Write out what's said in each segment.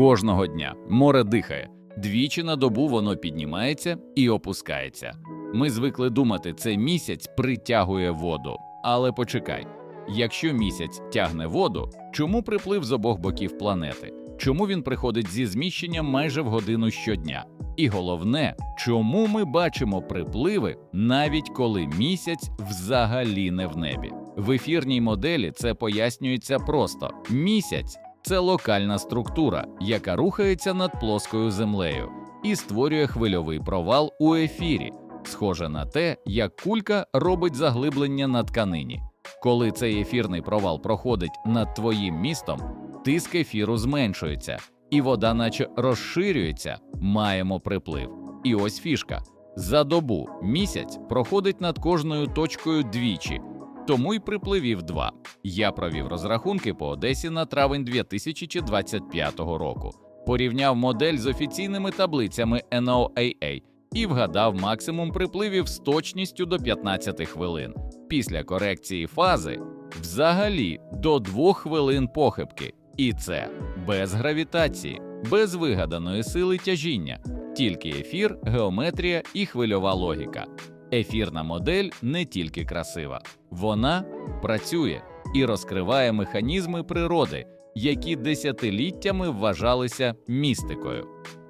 Кожного дня море дихає, двічі на добу воно піднімається і опускається. Ми звикли думати, це місяць притягує воду. Але почекай, якщо місяць тягне воду, чому приплив з обох боків планети? Чому він приходить зі зміщенням майже в годину щодня? І головне, чому ми бачимо припливи, навіть коли місяць взагалі не в небі? В ефірній моделі це пояснюється просто: місяць це локальна структура, яка рухається над плоскою землею і створює хвильовий провал у ефірі, схоже на те, як кулька робить заглиблення на тканині. Коли цей ефірний провал проходить над твоїм містом, тиск ефіру зменшується, і вода, наче розширюється, маємо приплив. І ось фішка: за добу місяць проходить над кожною точкою двічі, тому й припливів два. Я провів розрахунки по Одесі на травень 2025 року, порівняв модель з офіційними таблицями NOAA і вгадав максимум припливів з точністю до 15 хвилин. Після корекції фази взагалі до 2 хвилин похибки. І це без гравітації, без вигаданої сили тяжіння, тільки ефір, геометрія і хвильова логіка. Ефірна модель не тільки красива, вона працює і розкриває механізми природи, які десятиліттями вважалися містикою.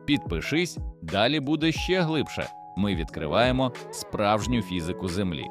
Підпишись, далі буде ще глибше. Ми відкриваємо справжню фізику Землі.